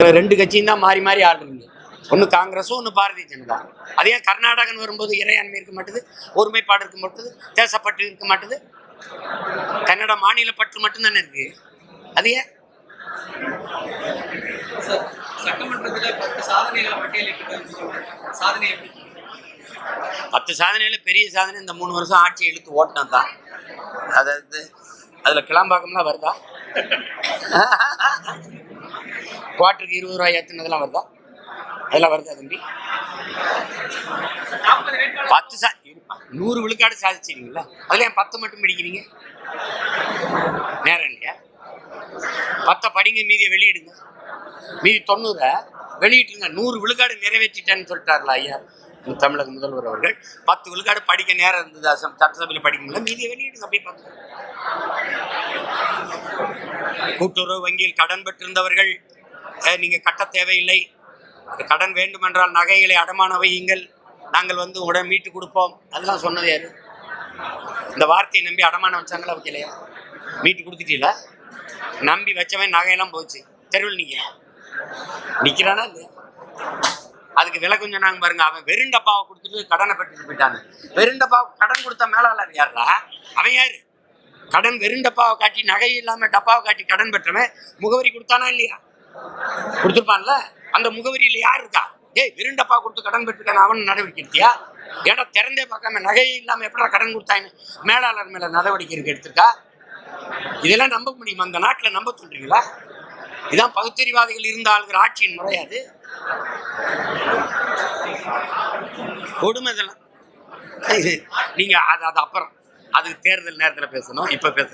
ரெண்டு கட்சியும் தான் மாறி மாறி ஆடுறீங்க ஒன்று காங்கிரஸும் ஒன்று பாரதிய ஜனதா. அதே கர்நாடகன் வரும்போது இறையாண்மை இருக்க மாட்டுது ஒருமைப்பாடு இருக்க மாட்டுது தேசப்பட்டு இருக்க மாட்டுது. கன்னட மாநில பற்று மட்டும்தானே இருக்கு. அது ஏன்? பத்து சாதனையில பெரிய சாதனை இந்த மூணு வருஷம் ஆட்சி இழுத்து ஓட்டினது தான் அதாவது அதில் கிளாம்பாக்கம்லாம் வருதா? குவார்டருக்கு இருபது ரூபாய் ஏற்றுனதெல்லாம் வருதா? அதெல்லாம் வருதா தம்பி? பத்து சா நூறு விழுக்காடு சாதிச்சிருக்கீங்களா? அதில் ஏன் பத்து மட்டும் படிக்கிறீங்க? நேரம் இல்லையா? பத்தை படிங்க மீதியை வெளியிடுங்க. மீதி தொண்ணூறை வெளியிட்டுருங்க. நூறு விழுக்காடு நிறைவேற்றிட்டேன்னு சொல்லிட்டார்ல ஐயா தமிழக முதல்வர் அவர்கள். பத்து விழுக்காடு படிக்க நேரம் இருந்தது? அசம் சட்டசபையில் படிக்கணும்ல மீதியை வெளியிடுங்க அப்படி பார்த்து கூட்டுறவு வங்கியில் கடன் பெற்றிருந்தவர்கள் நீங்கள் கட்ட தேவையில்லை. கடன் வேண்டுமென்றால் நகைகளை அடமான வையுங்கள். நாங்கள் வந்து உடன் மீட்டு கொடுப்போம். அதெல்லாம் சொன்னது யாரு? இந்த வார்த்தையை நம்பி அடமானம் வச்சாங்களா? வைக்கலையா மீட்டு கொடுத்துட்டீங்களா? நம்பி வச்சவன் நகையெல்லாம் போச்சு. தெருவில் நிற்கிறான் நிற்கிறானா இல்லையா? அதுக்கு விலை கொஞ்சம் நாங்கள் பாருங்க. அவன் வெறுண்டப்பாவை கொடுத்துட்டு கடனை பெற்றுட்டு போயிட்டாங்க வெறும் கடன் கொடுத்த மேலாளர் யாரா அவன் யாரு? கடன் வெறும் டப்பாவை காட்டி நகை இல்லாமல் டப்பாவை காட்டி கடன் பெற்றவன் முகவரி கொடுத்தானா இல்லையா? கொடுத்துருப்பான்ல? அந்த முகவரியில யார் இருக்கா? ஏய் விருண்டப்பா கொடுத்து கடன் பெற்றுக்கான அவன் நடவடிக்கை எடுத்தியா? ஏடா திறந்தே பார்க்காம நகை இல்லாமல் எப்படா கடன் கொடுத்தான்னு மேலாளர் மேலே நடவடிக்கை இருக்கு எடுத்திருக்கா? இதெல்லாம் நம்ப முடியுமா? அந்த நாட்டில் நம்ப சொல்றீங்களா? இதான் பகுத்தறிவாதிகள் இருந்த ஆளுகிற ஆட்சியின் முறையாது கொடுமை இதெல்லாம். இது நீங்க அது அது அப்புறம். அது தேர்தல் நேரத்தில் பேசணும் இப்போ பேச